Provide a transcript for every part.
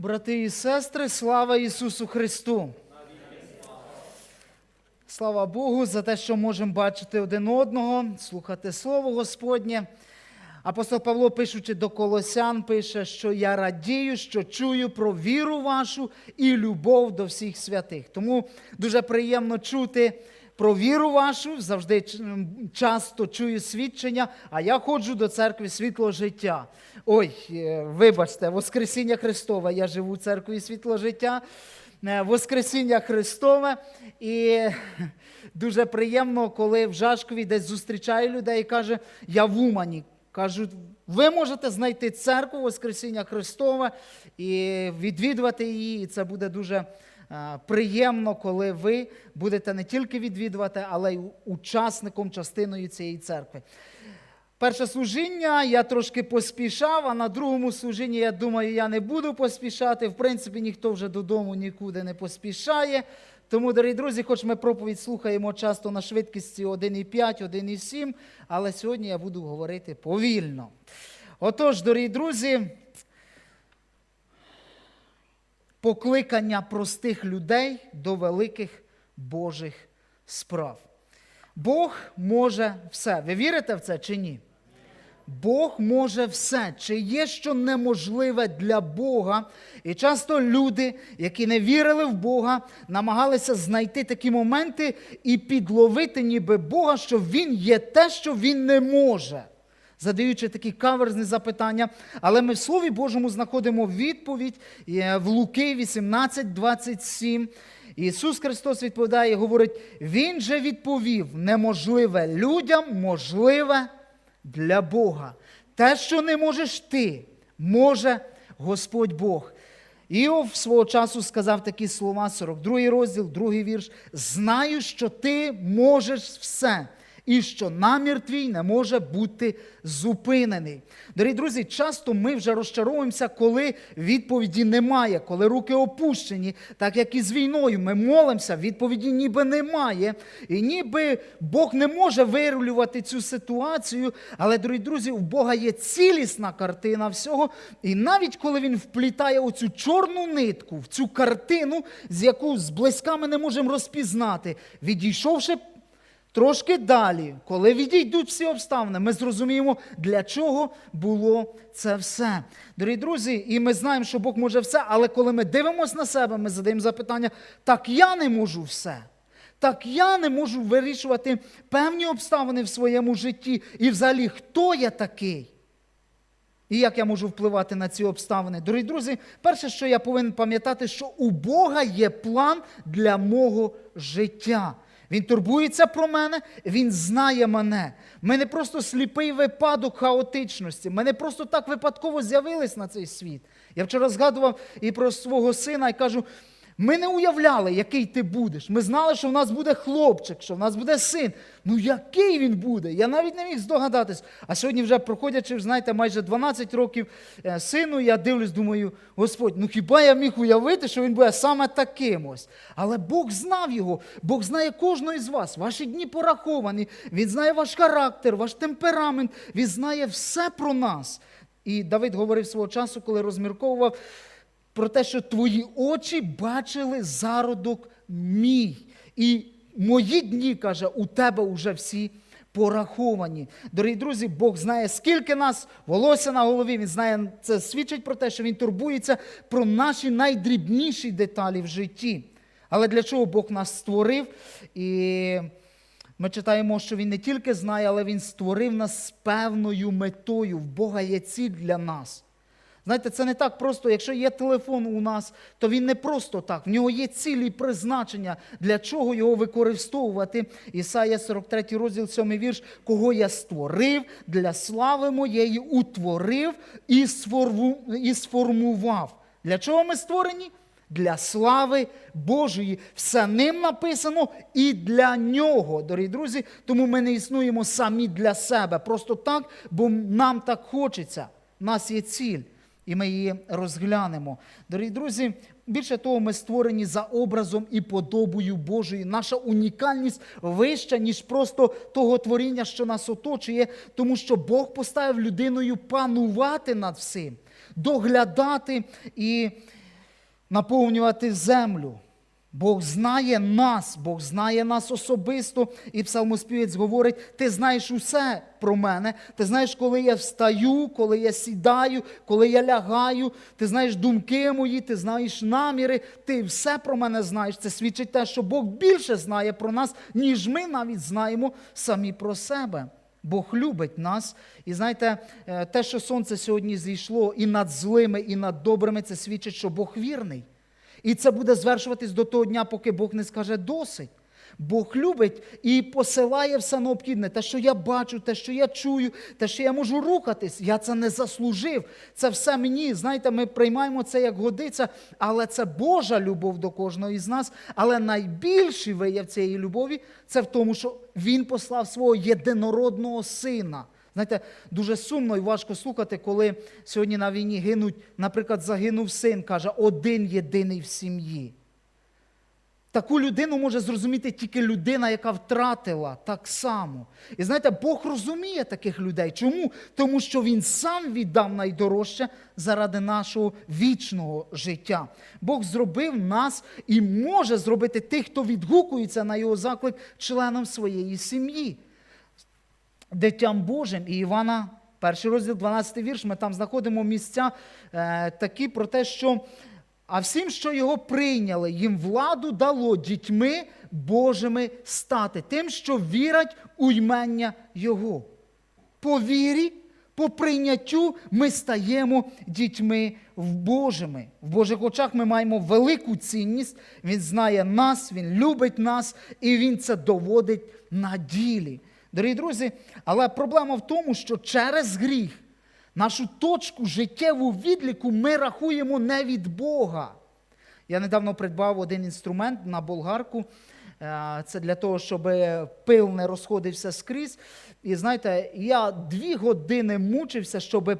Брати і сестри, слава Ісусу Христу! Слава Богу за те, що можемо бачити один одного, слухати Слово Господнє. Апостол Павло, пишучи до Колосян, пише, що я радію, що чую про віру вашу і любов до всіх святих. Тому дуже приємно чути про віру вашу, завжди часто чую свідчення, а я ходжу до церкви світло життя. Ой, е, вибачте, Воскресіння Христове, я живу в церкві світло життя. Е, Воскресіння Христове. І дуже приємно, коли в Жашкові десь зустрічаю людей і каже, я в Умані. Кажуть, ви можете знайти церкву Воскресіння Христове і відвідувати її. І це буде дуже е, приємно, коли ви будете не тільки відвідувати, але й учасником, частиною цієї церкви. Перше служіння я трошки поспішав, а на другому служінні, я думаю, я не буду поспішати. В принципі, ніхто вже додому нікуди не поспішає. Тому, дорогі друзі, хоч ми проповідь слухаємо часто на швидкості 1,5, 1,7, але сьогодні я буду говорити повільно. Отож, дорогі друзі, покликання простих людей до великих Божих справ. Бог може все. Ви вірите в це чи ні? Бог може все. Чи є що неможливе для Бога? І часто люди, які не вірили в Бога, намагалися знайти такі моменти і підловити ніби Бога, що Він є те, що Він не може. Задаючи такі каверзні запитання, але ми в Слові Божому знаходимо відповідь е, в Луки 18, 27. Ісус Христос відповідає говорить: Він же відповів: неможливе людям, можливе для Бога. Те, що не можеш ти, може Господь Бог. Іов свого часу сказав такі слова, 42 розділ, другий вірш. Знаю, що ти можеш все, і що намір твій не може бути зупинений. Дорогі друзі, часто ми вже розчаровуємося, коли відповіді немає, коли руки опущені, так як і з війною. Ми молимося, відповіді ніби немає. І ніби Бог не може вирулювати цю ситуацію. Але, дорогі друзі, у Бога є цілісна картина всього. І навіть коли він вплітає оцю чорну нитку в цю картину, з яку зблизька ми не можемо розпізнати, відійшовши Трошки далі, коли відійдуть всі обставини, ми зрозуміємо, для чого було це все. Дорогі друзі, і ми знаємо, що Бог може все, але коли ми дивимося на себе, ми задаємо запитання: так я не можу все. Так я не можу вирішувати певні обставини в своєму житті. І взагалі, хто я такий? І як я можу впливати на ці обставини? Дорогі друзі, перше, що я повинен пам'ятати, що у Бога є план для мого життя. Він турбується про мене, він знає мене. Ми не просто сліпий випадок хаотичності. Ми не просто так випадково з'явились на цей світ. Я вчора згадував і про свого сина і кажу. Ми не уявляли, який ти будеш. Ми знали, що в нас буде хлопчик, що в нас буде син. Ну який він буде? Я навіть не міг здогадатись. А сьогодні, вже проходячи, знаєте, майже 12 років е, сину, я дивлюсь, думаю, Господь, ну хіба я міг уявити, що він буде саме таким ось? Але Бог знав його, Бог знає кожного із вас. Ваші дні пораховані. Він знає ваш характер, ваш темперамент, він знає все про нас. І Давид говорив свого часу, коли розмірковував про те, що твої очі бачили зародок мій. І мої дні, каже, у тебе вже всі пораховані. Дорогі друзі, Бог знає, скільки нас волосся на голові. Він знає, це свідчить про те, що він турбується про наші найдрібніші деталі в житті. Але для чого Бог нас створив? І ми читаємо, що Він не тільки знає, але Він створив нас з певною метою. В Бога є ціль для нас. Знаєте, це не так просто. Якщо є телефон у нас, то він не просто так. В нього є цілі призначення, для чого його використовувати. Ісая 43 розділ, 7 вірш, кого я створив для слави моєї, утворив і, сформу, і сформував. Для чого ми створені? Для слави Божої. Все ним написано і для нього, дорогі друзі. Тому ми не існуємо самі для себе. Просто так, бо нам так хочеться. У нас є ціль і ми її розглянемо. Дорогі друзі, більше того, ми створені за образом і подобою Божої. Наша унікальність вища, ніж просто того творіння, що нас оточує, тому що Бог поставив людиною панувати над всім, доглядати і наповнювати землю. Бог знає нас, Бог знає нас особисто. І псалмоспівець говорить: ти знаєш усе про мене. Ти знаєш, коли я встаю, коли я сідаю, коли я лягаю. Ти знаєш думки мої, ти знаєш наміри, ти все про мене знаєш. Це свідчить те, що Бог більше знає про нас, ніж ми навіть знаємо самі про себе. Бог любить нас. І знаєте, е, те, що сонце сьогодні зійшло і над злими, і над добрими, це свідчить, що Бог вірний. І це буде звершуватись до того дня, поки Бог не скаже досить. Бог любить і посилає все необхідне. Те, що я бачу, те, що я чую, те, що я можу рухатись, я це не заслужив. Це все мені. Знаєте, ми приймаємо це як годиться, але це Божа любов до кожного із нас. Але найбільший вияв цієї любові це в тому, що Він послав свого єдинородного сина. Знаєте, дуже сумно і важко слухати, коли сьогодні на війні гинуть, наприклад, загинув син, каже, один єдиний в сім'ї. Таку людину може зрозуміти тільки людина, яка втратила так само. І знаєте, Бог розуміє таких людей. Чому? Тому що Він сам віддав найдорожче заради нашого вічного життя. Бог зробив нас і може зробити тих, хто відгукується на його заклик членом своєї сім'ї дитям Божим. І Івана, перший розділ, 12 вірш, ми там знаходимо місця е, такі про те, що а всім, що його прийняли, їм владу дало дітьми Божими стати, тим, що вірять у ймення Його. По вірі, по прийняттю ми стаємо дітьми в Божими. В Божих очах ми маємо велику цінність. Він знає нас, Він любить нас, і Він це доводить на ділі. Дорогі друзі, але проблема в тому, що через гріх нашу точку життєву відліку ми рахуємо не від Бога. Я недавно придбав один інструмент на болгарку. Е, Це для того, щоб пил не розходився скрізь. І знаєте, я дві години мучився, щоб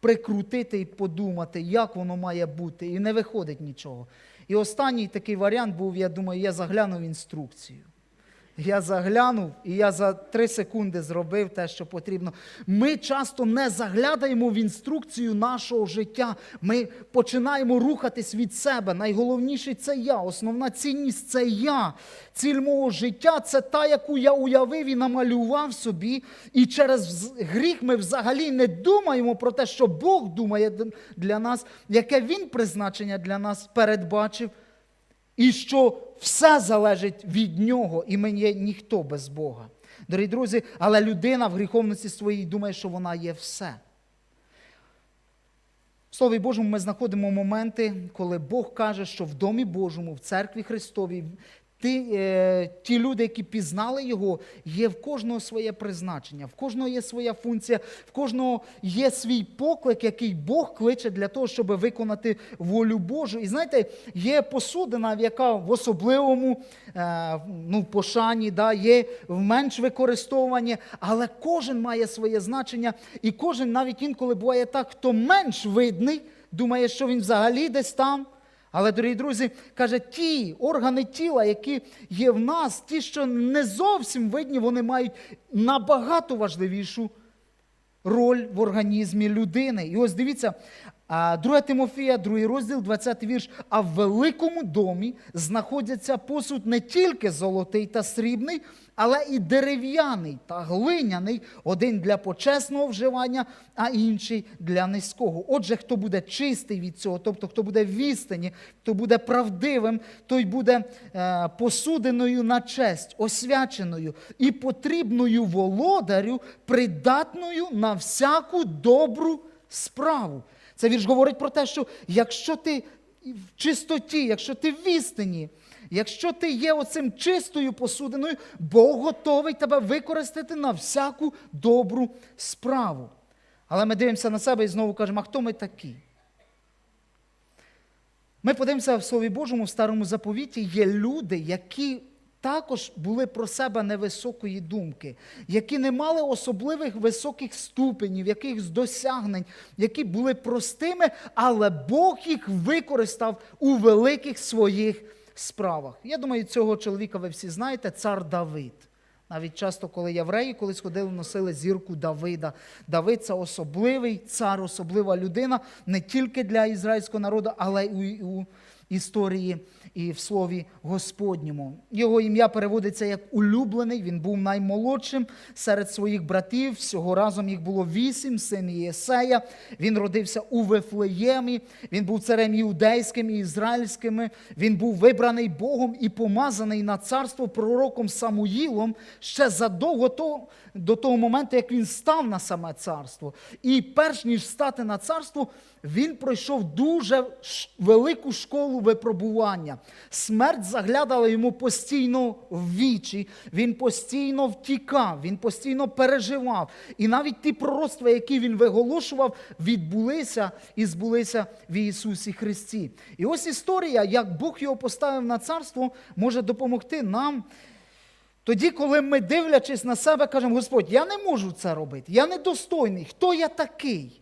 прикрутити і подумати, як воно має бути. І не виходить нічого. І останній такий варіант був, я думаю, я заглянув інструкцію. Я заглянув і я за три секунди зробив те, що потрібно. Ми часто не заглядаємо в інструкцію нашого життя. Ми починаємо рухатись від себе. Найголовніше це я. Основна цінність це я. Ціль мого життя це та, яку я уявив і намалював собі. І через гріх ми взагалі не думаємо про те, що Бог думає для нас, яке Він призначення для нас передбачив. І що все залежить від нього, і мені є ніхто без Бога. Дорогі друзі, але людина в гріховності своїй думає, що вона є все. В Слові Божому ми знаходимо моменти, коли Бог каже, що в Домі Божому, в церкві Христовій, ті, е, ті люди, які пізнали Його, є в кожного своє призначення, в кожного є своя функція, в кожного є свій поклик, який Бог кличе для того, щоб виконати волю Божу. І знаєте, є посудина, яка в особливому е, ну, пошані, да, є в менш використовуванні, але кожен має своє значення, і кожен навіть інколи буває так, хто менш видний, думає, що він взагалі десь там. Але, дорогі друзі, каже, ті органи тіла, які є в нас, ті, що не зовсім видні, вони мають набагато важливішу роль в організмі людини. І ось дивіться, 2 Тимофія, 2 розділ, 20 вірш. А в великому домі знаходяться посуд не тільки золотий та срібний, але і дерев'яний та глиняний, один для почесного вживання, а інший для низького. Отже, хто буде чистий від цього, тобто хто буде в істині, хто буде правдивим, той буде е, посудиною на честь, освяченою і потрібною володарю, придатною на всяку добру справу. Це вірш говорить про те, що якщо ти в чистоті, якщо ти в істині, якщо ти є оцим чистою посудиною, Бог готовий тебе використати на всяку добру справу. Але ми дивимося на себе і знову кажемо, а хто ми такі? Ми подивимося в Слові Божому, в Старому заповіті є люди, які також були про себе невисокої думки, які не мали особливих високих ступенів, якихось досягнень, які були простими, але Бог їх використав у великих своїх справах. Я думаю, цього чоловіка ви всі знаєте, цар Давид. Навіть часто, коли євреї колись ходили, носили зірку Давида. Давид це особливий цар, особлива людина не тільки для ізраїльського народу, але й у, історії і в слові Господньому. Його ім'я переводиться як улюблений. Він був наймолодшим серед своїх братів. Всього разом їх було вісім, син Єсея. Він родився у Вифлеємі. Він був царем іудейським і ізраїльським. Він був вибраний Богом і помазаний на царство пророком Самуїлом ще задовго до того моменту, як він став на саме царство. І перш ніж стати на царство, він пройшов дуже велику школу випробування. Смерть заглядала йому постійно в вічі, він постійно втікав, він постійно переживав. І навіть ті пророцтва, які він виголошував, відбулися і збулися в Ісусі Христі. І ось історія, як Бог його поставив на царство, може допомогти нам. Тоді, коли ми, дивлячись на себе, кажемо, Господь, я не можу це робити, я недостойний. Хто я такий?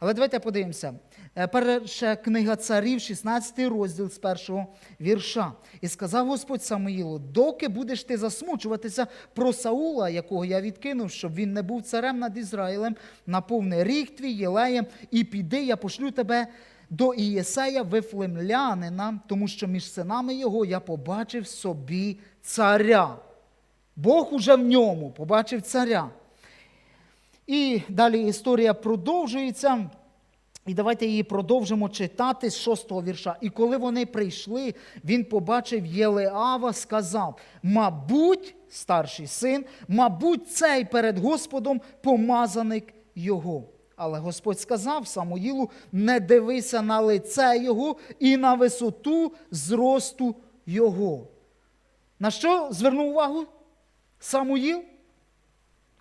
Але давайте подивимося. Е, Перша книга царів, 16 розділ з першого вірша. І сказав Господь Самуїлу: доки будеш ти засмучуватися про Саула, якого я відкинув, щоб він не був царем над Ізраїлем, наповни ріг твій Єлеєм, і піди, я пошлю тебе до Ієсея Вифлемлянина, тому що між синами його я побачив собі царя. Бог уже в ньому побачив царя. І далі історія продовжується. І давайте її продовжимо читати з шостого вірша. І коли вони прийшли, він побачив Єлеава, сказав: Мабуть, старший син, мабуть, цей перед Господом помазаник його. Але Господь сказав Самуїлу: не дивися на лице його і на висоту зросту його. На що звернув увагу Самуїл?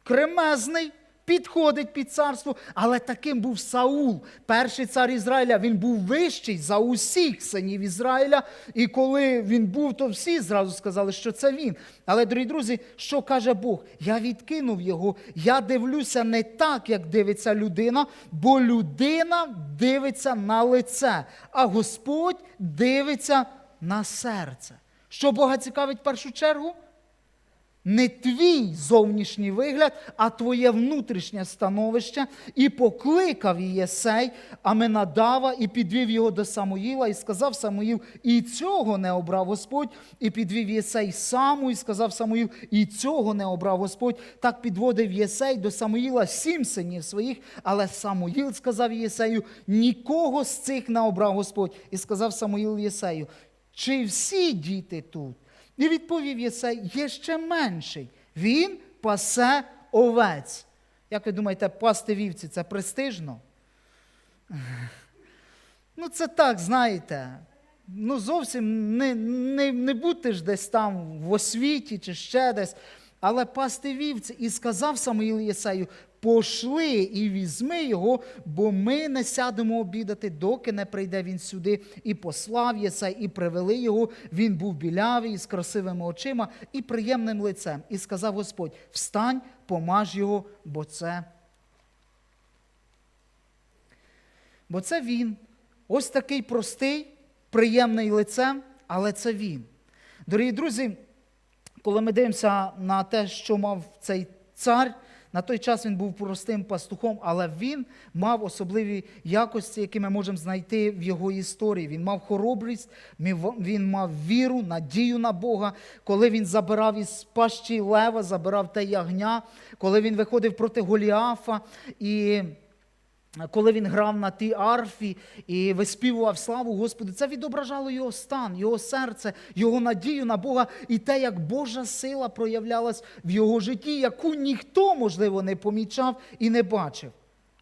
кремезний, підходить під царство, але таким був Саул, перший цар Ізраїля. Він був вищий за усіх синів Ізраїля. І коли він був, то всі зразу сказали, що це він. Але, дорогі друзі, що каже Бог? Я відкинув його. Я дивлюся не так, як дивиться людина, бо людина дивиться на лице, а Господь дивиться на серце. Що Бога цікавить в першу чергу? Не твій зовнішній вигляд, а твоє внутрішнє становище, і покликав Єсей Аменадава і підвів його до Самуїла, і сказав Самуїл, і цього не обрав Господь, і підвів Єсей саму, і сказав Самуїл, і цього не обрав Господь. Так підводив Єсей до Самуїла сім синів своїх, але Самуїл сказав Єсею, нікого з цих не обрав Господь. І сказав Самуїл Єсею, чи всі діти тут? І відповів Єсей, є ще менший. Він пасе овець. Як ви думаєте, пасти вівці це престижно? Ну, це так, знаєте. Ну, зовсім не, не, не будьте ж десь там в освіті чи ще десь. Але пасти вівці і сказав Самуїл Єсею, пошли і візьми його, бо ми не сядемо обідати, доки не прийде він сюди. І послав Єсей, і привели його. Він був білявий, з красивими очима і приємним лицем. І сказав Господь: встань, помаж його, бо це. Бо це він. Ось такий простий, приємний лицем, але це він. Дорогі друзі, коли ми дивимося на те, що мав цей цар, на той час він був простим пастухом, але він мав особливі якості, які ми можемо знайти в його історії. Він мав хоробрість, він мав віру, надію на Бога. Коли він забирав із пащі лева, забирав те ягня, коли він виходив проти Голіафа і. Коли він грав на тій арфі і виспівував славу Господу, це відображало його стан, його серце, його надію на Бога і те, як Божа сила проявлялась в його житті, яку ніхто, можливо, не помічав і не бачив,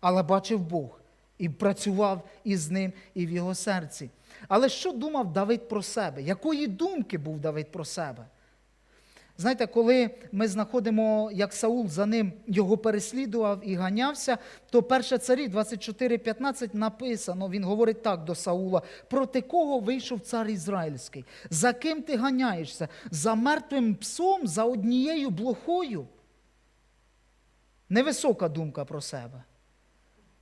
але бачив Бог і працював із ним і в його серці. Але що думав Давид про себе? Якої думки був Давид про себе? Знаєте, коли ми знаходимо, як Саул за ним його переслідував і ганявся, то перше царі 24.15 написано, він говорить так до Саула: проти кого вийшов цар Ізраїльський? За ким ти ганяєшся? За мертвим псом, за однією блохою? Невисока думка про себе.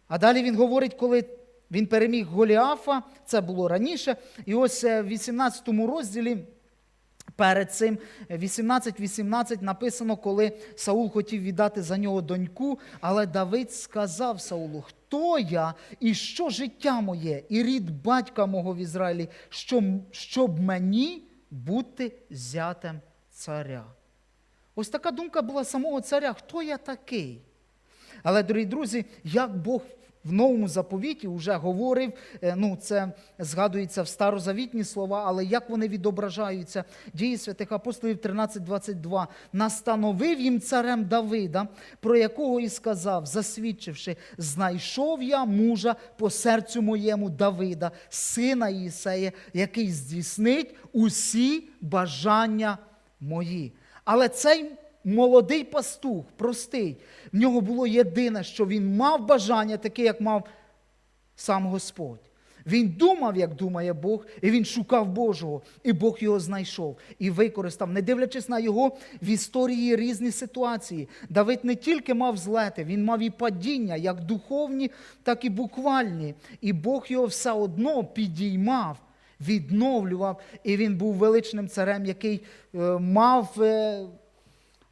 А далі він говорить, коли він переміг Голіафа, це було раніше, і ось в 18 розділі. Перед цим 18-18 написано, коли Саул хотів віддати за нього доньку, але Давид сказав Саулу: Хто я і що життя моє, і рід батька мого в Ізраїлі, що, щоб мені бути зятем царя? Ось така думка була самого царя: хто я такий? Але, дорогі друзі, як Бог в новому заповіті вже говорив, е, ну це згадується в старозавітні слова, але як вони відображаються, дії святих апостолів 13.22, настановив їм царем Давида, про якого і сказав, засвідчивши, знайшов я мужа по серцю моєму Давида, сина Єсея, який здійснить усі бажання мої. Але цей молодий пастух, простий, в нього було єдине, що він мав бажання, таке, як мав сам Господь. Він думав, як думає Бог, і він шукав Божого, і Бог його знайшов і використав, не дивлячись на його в історії різні ситуації. Давид не тільки мав злети, він мав і падіння, як духовні, так і буквальні. І Бог його все одно підіймав, відновлював, і він був величним царем, який е, мав.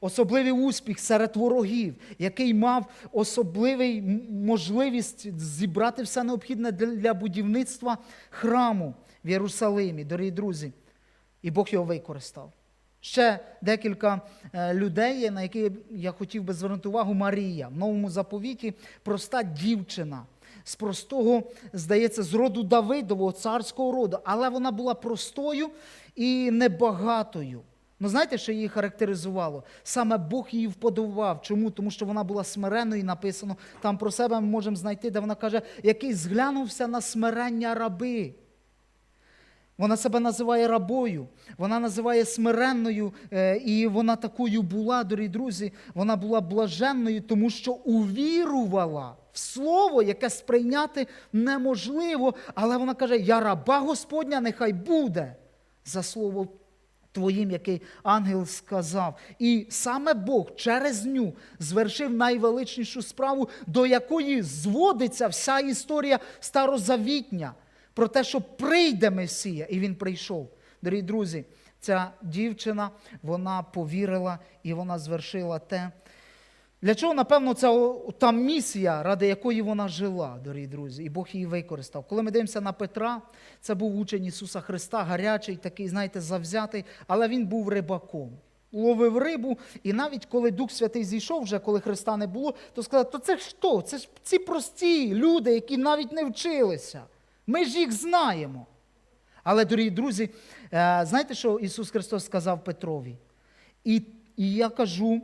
Особливий успіх серед ворогів, який мав особливий можливість зібрати все необхідне для будівництва храму в Єрусалимі, дорогі друзі. І Бог його використав. Ще декілька е, людей, на які я хотів би звернути увагу. Марія в новому заповіті проста дівчина. З простого, здається, з роду Давидового, царського роду, але вона була простою і небагатою. Ну, знаєте, що її характеризувало? Саме Бог її вподобав. Чому? Тому що вона була смиренною, і написано там про себе ми можемо знайти, де вона каже, який зглянувся на смирення раби. Вона себе називає рабою, вона називає смиренною, е, і вона такою була, дорогі друзі, вона була блаженною, тому що увірувала в слово, яке сприйняти неможливо. Але вона каже: Я раба Господня, нехай буде за слово Твоїм, який ангел сказав. І саме Бог через ню звершив найвеличнішу справу, до якої зводиться вся історія старозавітня, про те, що прийде Месія, і він прийшов. Дорогі друзі, ця дівчина вона повірила і вона звершила те. Для чого, напевно, це та місія, ради якої вона жила, дорогі друзі, і Бог її використав. Коли ми дивимося на Петра, це був учень Ісуса Христа, гарячий, такий, знаєте, завзятий, але він був рибаком. Ловив рибу, і навіть коли Дух Святий зійшов, вже коли Христа не було, то сказав, то це ж хто? Це ж ці прості люди, які навіть не вчилися. Ми ж їх знаємо. Але, дорогі друзі, е, знаєте, що Ісус Христос сказав Петрові? І, і я кажу,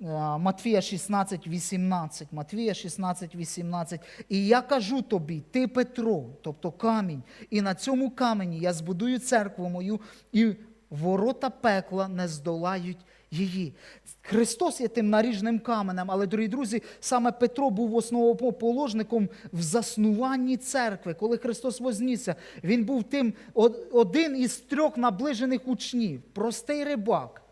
Матвія 16, 18, Матвія 16, 18. І я кажу тобі, ти Петро, тобто камінь, і на цьому камені я збудую церкву мою, і ворота пекла не здолають її. Христос є тим наріжним каменем, але, дорогі друзі, саме Петро був основоположником в заснуванні церкви. Коли Христос вознісся, він був тим один із трьох наближених учнів, простий рибак.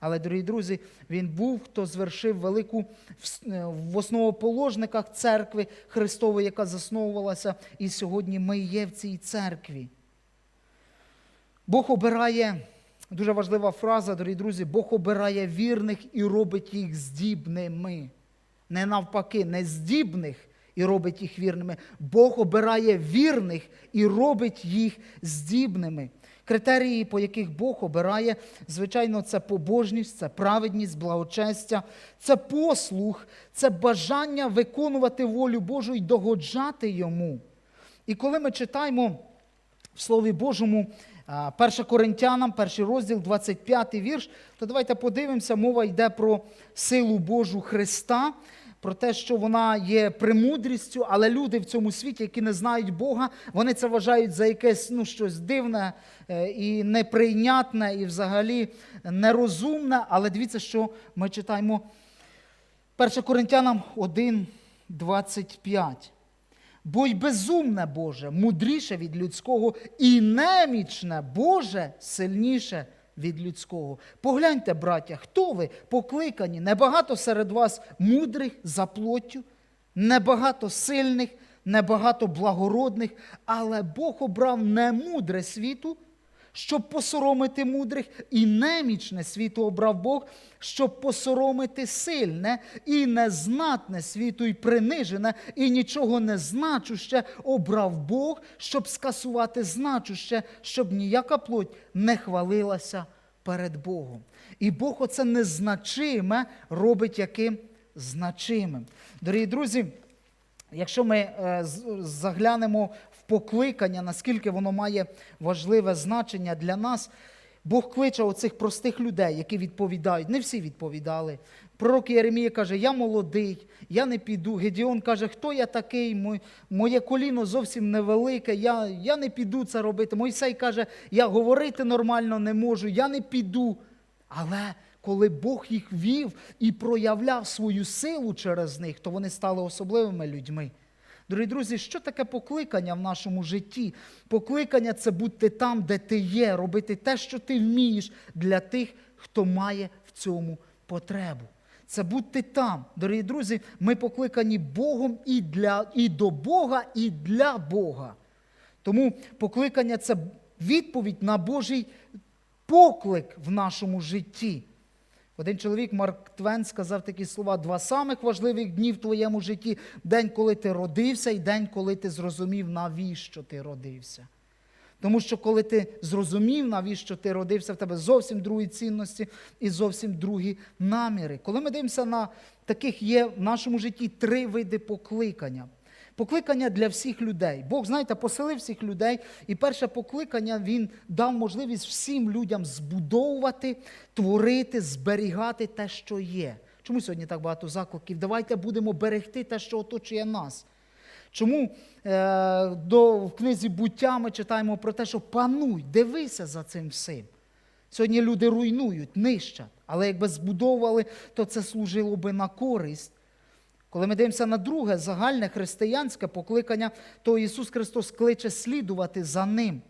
Але, дорогі друзі, він був, хто звершив велику в- е, основоположниках церкви Христової, яка засновувалася, і сьогодні ми є в цій церкві. Бог обирає, дуже важлива фраза, дорогі друзі, Бог обирає вірних і робить їх здібними. Не навпаки, не здібних і робить їх вірними. Бог обирає вірних і робить їх здібними. Критерії, по яких Бог обирає, звичайно, це побожність, це праведність, благочестя, це послух, це бажання виконувати волю Божу і догоджати йому. І коли ми читаємо в Слові Божому, а, 1 Коринтянам, перший розділ, 25 вірш, то давайте подивимося, мова йде про силу Божу Христа, про те, що вона є премудрістю, але люди в цьому світі, які не знають Бога, вони це вважають за якесь ну, щось дивне е, і неприйнятне, і взагалі нерозумне. Але дивіться, що ми читаємо 1 Коринтянам 1, 25. Бо й безумне Боже мудріше від людського, і немічне Боже сильніше від людського. Погляньте, браття, хто ви покликані? Небагато серед вас мудрих за плоттю, небагато сильних, небагато благородних, але Бог обрав не мудре світу, щоб посоромити мудрих, і немічне світу обрав Бог, щоб посоромити сильне, і незнатне світу, і принижене, і нічого не значуще обрав Бог, щоб скасувати значуще, щоб ніяка плоть не хвалилася перед Богом. І Бог оце незначиме робить яким значимим. Дорогі друзі, якщо ми е, заглянемо в покликання, наскільки воно має важливе значення для нас, Бог кличе оцих простих людей, які відповідають. Не всі відповідали. Пророк Єремія каже: Я молодий, я не піду. Гедіон каже, хто я такий? Моє коліно зовсім невелике, я, я не піду це робити. Мойсей каже, я говорити нормально не можу, я не піду. Але коли Бог їх вів і проявляв свою силу через них, то вони стали особливими людьми. Дорогі друзі, що таке покликання в нашому житті? Покликання це бути там, де ти є, робити те, що ти вмієш для тих, хто має в цьому потребу. Це бути там. Дорогі друзі, ми покликані Богом і, для, і до Бога, і для Бога. Тому покликання це відповідь на Божий поклик в нашому житті. Один чоловік, Марк Твен, сказав такі слова: два самих важливих дні в твоєму житті день, коли ти родився, і день, коли ти зрозумів, навіщо ти родився. Тому що коли ти зрозумів, навіщо ти родився, в тебе зовсім другі цінності і зовсім другі наміри. Коли ми дивимося на таких є в нашому житті три види покликання. Покликання для всіх людей. Бог, знаєте, поселив всіх людей, і перше покликання Він дав можливість всім людям збудовувати, творити, зберігати те, що є. Чому сьогодні так багато закликів? Давайте будемо берегти те, що оточує нас. Чому е, до, в книзі буття ми читаємо про те, що пануй, дивися за цим всім. Сьогодні люди руйнують, нищать, але якби збудовували, то це служило би на користь. Коли ми дивимося на друге загальне християнське покликання, то Ісус Христос кличе слідувати за Ним.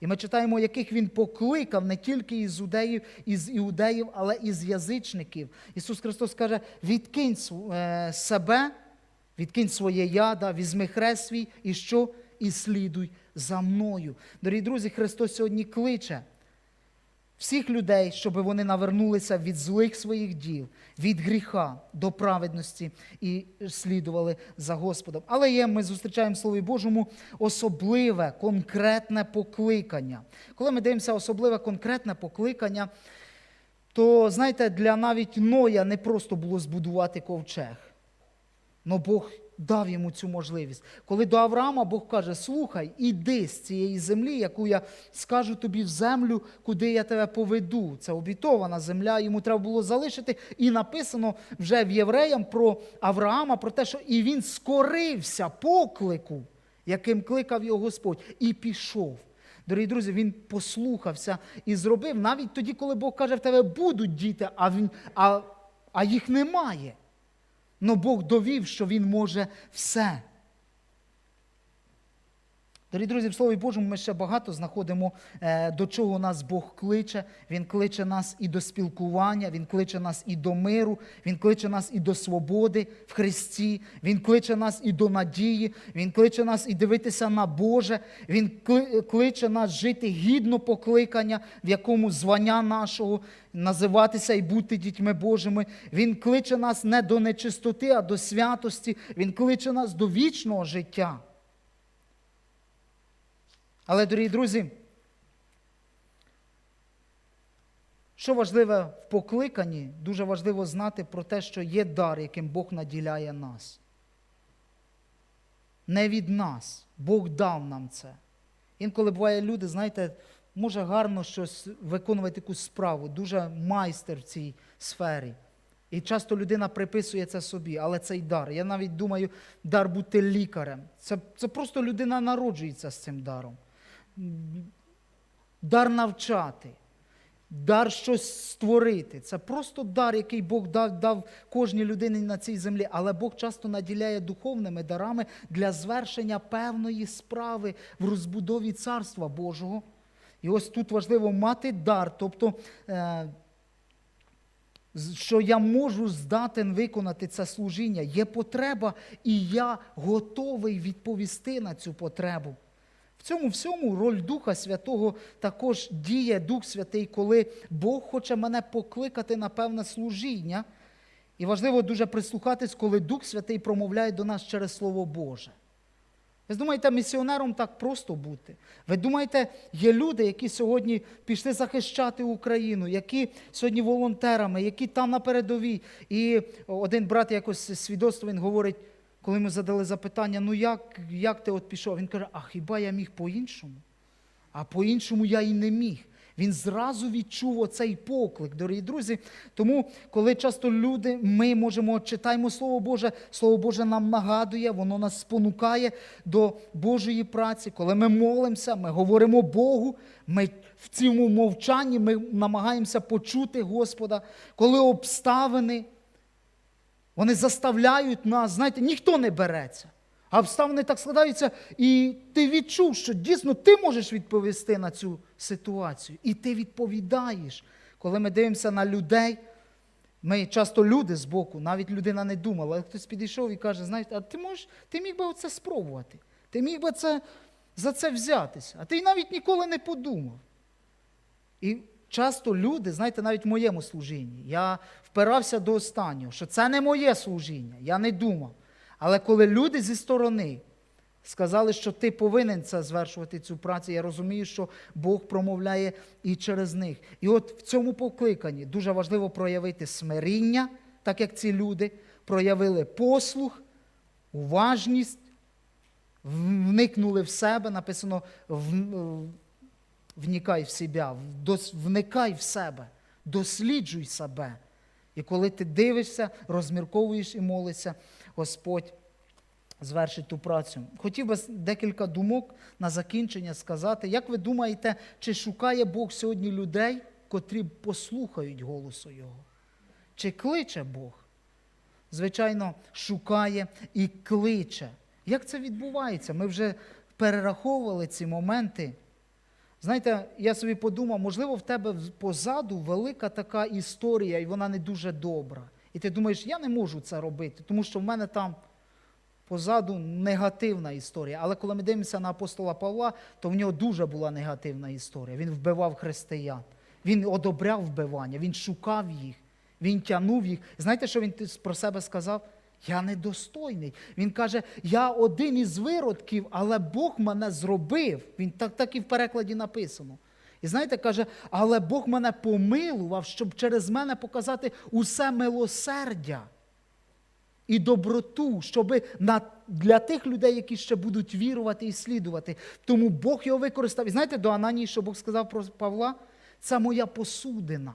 І ми читаємо, яких Він покликав не тільки із іудеїв, із іудеїв, але і з язичників. Ісус Христос каже: відкинь е, себе, відкинь своє яда, візьми хрест свій і що? І слідуй за мною. Дорогі друзі, Христос сьогодні кличе всіх людей, щоб вони навернулися від злих своїх діл, від гріха до праведності і слідували за Господом. Але є, ми зустрічаємо в Слові Божому особливе, конкретне покликання. Коли ми дивимося особливе конкретне покликання, то знаєте, для навіть Ноя не просто було збудувати ковчег. Но Бог дав йому цю можливість. Коли до Авраама Бог каже: слухай, іди з цієї землі, яку я скажу тобі в землю, куди я тебе поведу. Це обітована земля, йому треба було залишити. І написано вже в євреям про Авраама, про те, що і він скорився поклику, яким кликав його Господь, і пішов. Дорогі друзі, він послухався і зробив навіть тоді, коли Бог каже, в тебе будуть діти, а, він, а, а їх немає. Но Бог довів, що Він може все. Дорогі друзі, в Слові Божому ми ще багато знаходимо, е, до чого нас Бог кличе. Він кличе нас і до спілкування, Він кличе нас і до миру, Він кличе нас і до свободи в Христі, Він кличе нас і до надії, Він кличе нас і дивитися на Боже, Він кличе нас жити гідно покликання, в якому звання нашого називатися і бути дітьми Божими. Він кличе нас не до нечистоти, а до святості. Він кличе нас до вічного життя. Але, дорогі друзі, що важливе в покликанні, дуже важливо знати про те, що є дар, яким Бог наділяє нас. Не від нас. Бог дав нам це. Інколи буває люди, знаєте, може гарно щось виконувати якусь справу, дуже майстер в цій сфері. І часто людина приписує це собі, але цей дар. Я навіть думаю, дар бути лікарем. Це, це просто людина народжується з цим даром дар навчати, дар щось створити. Це просто дар, який Бог дав, кожній людині на цій землі. Але Бог часто наділяє духовними дарами для звершення певної справи в розбудові Царства Божого. І ось тут важливо мати дар, тобто. е, що я можу здатен виконати це служіння. Є потреба, і я готовий відповісти на цю потребу. Цьому всьому роль Духа Святого також діє Дух Святий, коли Бог хоче мене покликати на певне служіння. І важливо дуже прислухатись, коли Дух Святий промовляє до нас через Слово Боже. Ви думаєте, місіонером так просто бути? Ви думаєте, є люди, які сьогодні пішли захищати Україну, які сьогодні волонтерами, які там на передовій. І один брат якось свідоцтво він говорить, коли ми задали запитання, ну як, як ти от пішов? Він каже, а хіба я міг по-іншому? А по-іншому я і не міг. Він зразу відчув оцей поклик, дорогі друзі. Тому, коли часто люди, ми можемо читаємо Слово Боже, Слово Боже нам нагадує, воно нас спонукає до Божої праці. Коли ми молимося, ми говоримо Богу, ми в цьому мовчанні ми намагаємося почути Господа, коли обставини вони заставляють нас, знаєте, ніхто не береться. А обставини так складаються, і ти відчув, що дійсно ти можеш відповісти на цю ситуацію. І ти відповідаєш. Коли ми дивимося на людей, ми часто люди з боку, навіть людина не думала, але хтось підійшов і каже, знаєш, а ти можеш, ти міг би оце спробувати. Ти міг би це, за це взятися, а ти навіть ніколи не подумав. І часто люди, знаєте, навіть в моєму служінні, я впирався до останнього, що це не моє служіння, я не думав. Але коли люди зі сторони сказали, що ти повинен це звершувати цю працю, я розумію, що Бог промовляє і через них. І от в цьому покликанні дуже важливо проявити смиріння, так як ці люди проявили послух, уважність, вникнули в себе, написано в- вникай в себе, вникай в себе, досліджуй себе. І коли ти дивишся, розмірковуєш і молишся, Господь звершить ту працю. Хотів би декілька думок на закінчення сказати. Як ви думаєте, чи шукає Бог сьогодні людей, котрі послухають голосу Його? Чи кличе Бог? Звичайно, шукає і кличе. Як це відбувається? Ми вже перераховували ці моменти. Знаєте, я собі подумав, можливо, в тебе позаду велика така історія, і вона не дуже добра. І ти думаєш, я не можу це робити, тому що в мене там позаду негативна історія. Але коли ми дивимося на апостола Павла, то в нього дуже була негативна історія. Він вбивав християн, він одобряв вбивання, він шукав їх, він тягнув їх. Знаєте, що він про себе сказав? Я недостойний. Він каже, я один із виродків, але Бог мене зробив. Він так, так і в перекладі написано. І знаєте, каже, але Бог мене помилував, щоб через мене показати усе милосердя і доброту, щоб на, для тих людей, які ще будуть вірувати і слідувати. Тому Бог його використав. І знаєте, до Ананії, що Бог сказав про Павла, це моя посудина.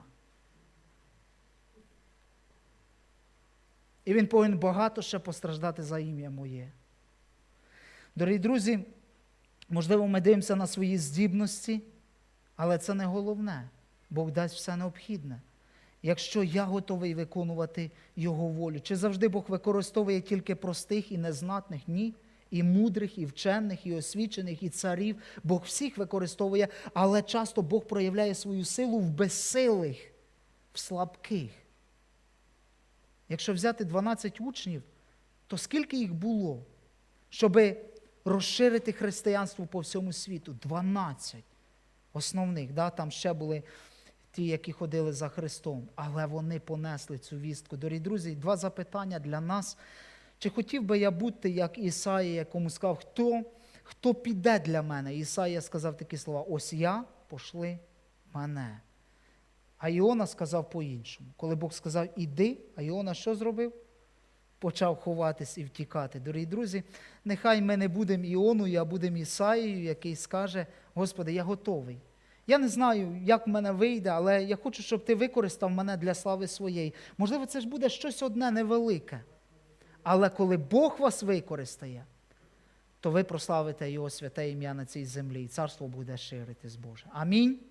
І він повинен багато ще постраждати за ім'я моє. Дорогі друзі, можливо, ми дивимося на свої здібності, але це не головне. Бог дасть все необхідне. Якщо я готовий виконувати Його волю, чи завжди Бог використовує тільки простих і незнатних? Ні. І мудрих, і вчених, і освічених, і царів. Бог всіх використовує, але часто Бог проявляє свою силу в безсилих, в слабких. Якщо взяти 12 учнів, то скільки їх було, щоб розширити християнство по всьому світу? 12 основних. Да? Там ще були ті, які ходили за Христом, але вони понесли цю вістку. Дорогі друзі, два запитання для нас. Чи хотів би я бути як Ісаїя, якому сказав, хто, хто піде для мене? Ісаїя сказав такі слова: ось я пошли мене. А Іона сказав по-іншому. Коли Бог сказав іди, а Іона що зробив? Почав ховатись і втікати. Дорогі друзі, нехай ми не будемо Іоною, а будемо Ісаїєю, який скаже, Господи, я готовий. Я не знаю, як в мене вийде, але я хочу, щоб ти використав мене для слави своєї. Можливо, це ж буде щось одне невелике. Але коли Бог вас використає, то ви прославите Його святе ім'я на цій землі, і царство буде ширитись Боже. Амінь.